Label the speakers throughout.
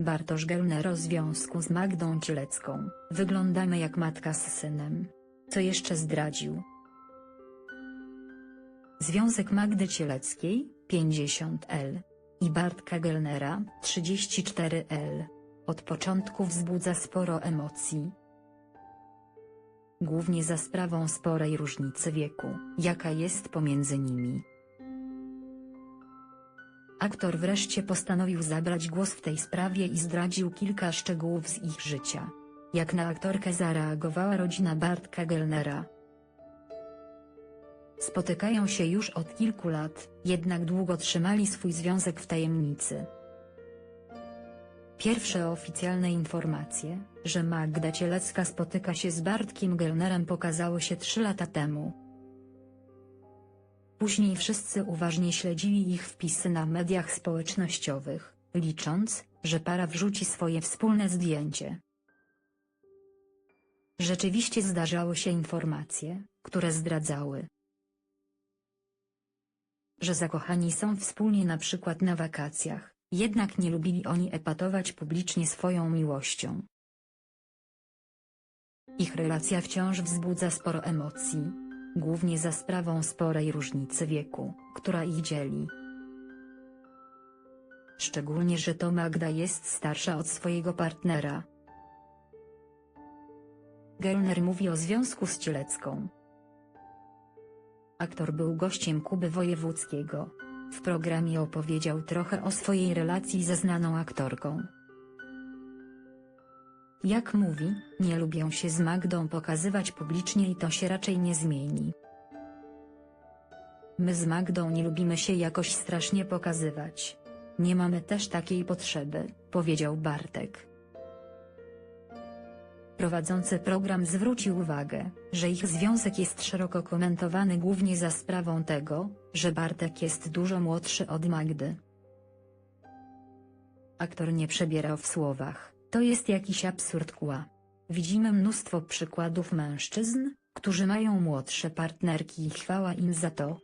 Speaker 1: Bartosz Gelner o związku z Magdą Cielecką, wyglądamy jak matka z synem. Co jeszcze zdradził? Związek Magdy Cieleckiej, 50L. I Bartka Gelnera, 34L. Od początku wzbudza sporo emocji. Głównie za sprawą sporej różnicy wieku, jaka jest pomiędzy nimi. Aktor wreszcie postanowił zabrać głos w tej sprawie i zdradził kilka szczegółów z ich życia. Jak na aktorkę zareagowała rodzina Bartka Gelnera. Spotykają się już od kilku lat, jednak długo trzymali swój związek w tajemnicy. Pierwsze oficjalne informacje, że Magda Cielecka spotyka się z Bartkiem Gelnerem pokazały się trzy lata temu. Później wszyscy uważnie śledzili ich wpisy na mediach społecznościowych, licząc, że para wrzuci swoje wspólne zdjęcie. Rzeczywiście zdarzały się informacje, które zdradzały, że zakochani są wspólnie na przykład na wakacjach, jednak nie lubili oni epatować publicznie swoją miłością. Ich relacja wciąż wzbudza sporo emocji, głównie za sprawą sporej różnicy wieku, która ich dzieli. Szczególnie, że to Magda jest starsza od swojego partnera. Gelner mówi o związku z Cielecką. Aktor był gościem Kuby Wojewódzkiego. W programie opowiedział trochę o swojej relacji ze znaną aktorką. Jak mówi, nie lubią się z Magdą pokazywać publicznie i to się raczej nie zmieni. My z Magdą nie lubimy się jakoś strasznie pokazywać. Nie mamy też takiej potrzeby, powiedział Bartek. Prowadzący program zwrócił uwagę, że ich związek jest szeroko komentowany głównie za sprawą tego, że Bartek jest dużo młodszy od Magdy. Aktor nie przebierał w słowach, to jest jakiś absurd kła. Widzimy mnóstwo przykładów mężczyzn, którzy mają młodsze partnerki i chwała im za to.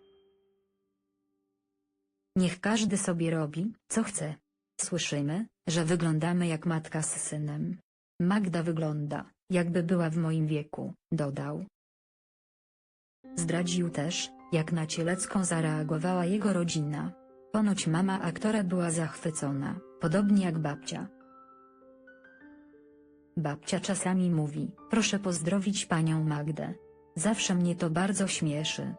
Speaker 1: Niech każdy sobie robi, co chce. Słyszymy, że wyglądamy jak matka z synem. Magda wygląda, jakby była w moim wieku, dodał. Zdradził też, jak na Cielecką zareagowała jego rodzina. Ponoć mama aktora była zachwycona, podobnie jak babcia. Babcia czasami mówi, proszę pozdrowić panią Magdę. Zawsze mnie to bardzo śmieszy,